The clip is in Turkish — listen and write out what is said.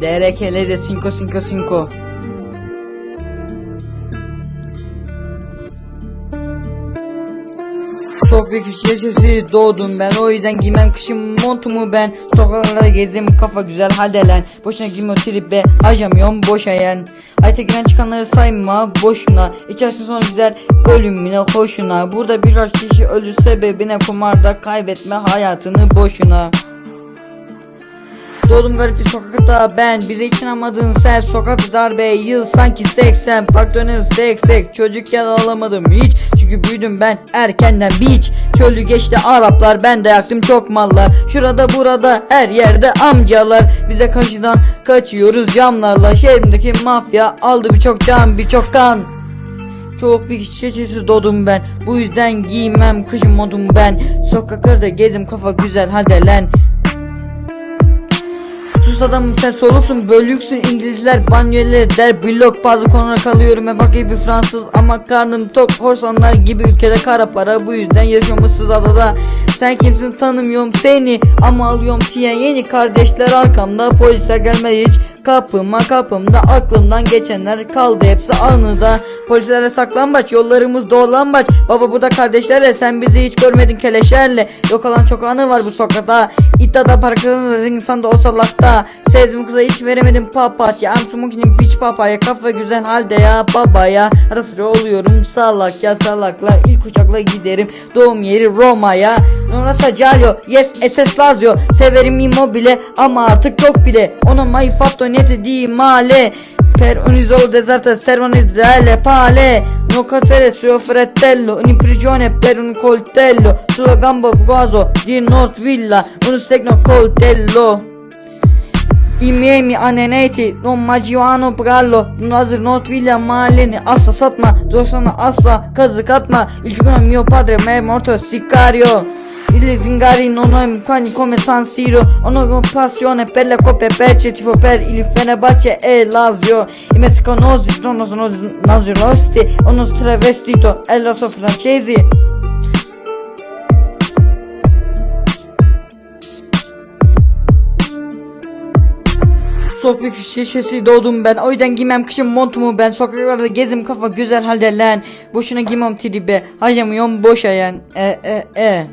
DRK'le de 5 5 5. Çok büyük sesi doğdum ben. O yüzden giymem kışın montumu ben. Sokaklarda gezdim kafa güzel haldelen Boşuna giyme o tribe harcamıyorum boş ayen Hayata giren çıkanları sayma boşuna. İçersin sonra gider ölümüne hoşuna. Burada birkaç kişi ölü sebebine kumarda kaybetme hayatını boşuna Doğdum garip bir sokakta. Ben Bize için amadın sen sokak darbe. Yıl sanki 80 Park döner sek sek. Çocukken alamadım hiç Çünkü büyüdüm ben erkenden beach Çölü geçti Araplar ben de yaktım çok mallar. Şurada burada her yerde amcalar. Bize karşıdan kaçıyoruz camlarla. Şehrimdeki mafya aldı birçok can birçok kan. Çok bir çeşitsiz doğdum ben. Bu yüzden giymem kışın modum ben. Sokaklarda gezim kafa güzel hadi lan Sus adamım sen soluksun bölüksün. İngilizler banyoları der blok bazı konulara kalıyorum. Hep gibi Fransız ama karnım tok. Korsanlar gibi ülkede kara para bu yüzden yaşıyorum ıssız adada. Sen kimsin tanımıyorum seni ama alıyorum tiyen yeni kardeşler arkamda. Polisler gelmez hiç kapıma kapımda aklımdan geçenler kaldı. Hepsi anıda. Polislere saklambaç yollarımız dolambaç. Baba burada kardeşlerle sen bizi hiç görmedin keleşlerle yok olan çok anı var bu sokakta. İddiada para kazanır insan da o salakta sevdiğim kıza hiç veremedim papatya. I'm smoking bitch papaya. Kafa güzel halde ya babaya. Ara sıra oluyorum salak ya salakla. İlk uçakla giderim. Doğum yeri Roma'ya. Norasa Calio yes SS Lazio. Severim immobile ama artık yok bile. Ona mai fatto niente di male. Per un isolo deserto servono delle pale. Non cadere suo fratello in prigione per un coltello. Sulla gamba fugato di North Villa un segno coltello I miei mi aneneti non Magiano Brallo Nazır not villa mahalleni asla satma Zorsana asla kazık atma Il giorno mio padre me è morto sicario. Il zingari non ho impagni come San Siro. Ho una passione per le coppe perce Tifo per il Fenerbahce e Lazio I messicanosi sono nazirosti Uno travestito e lo so francesi Sohbet şişesi doğdum ben. O yüzden giymem kışın montumu ben. Sokaklarda gezim kafa güzel halde lan. Boşuna giymem tribe Harcamıyorum boş ayan E e e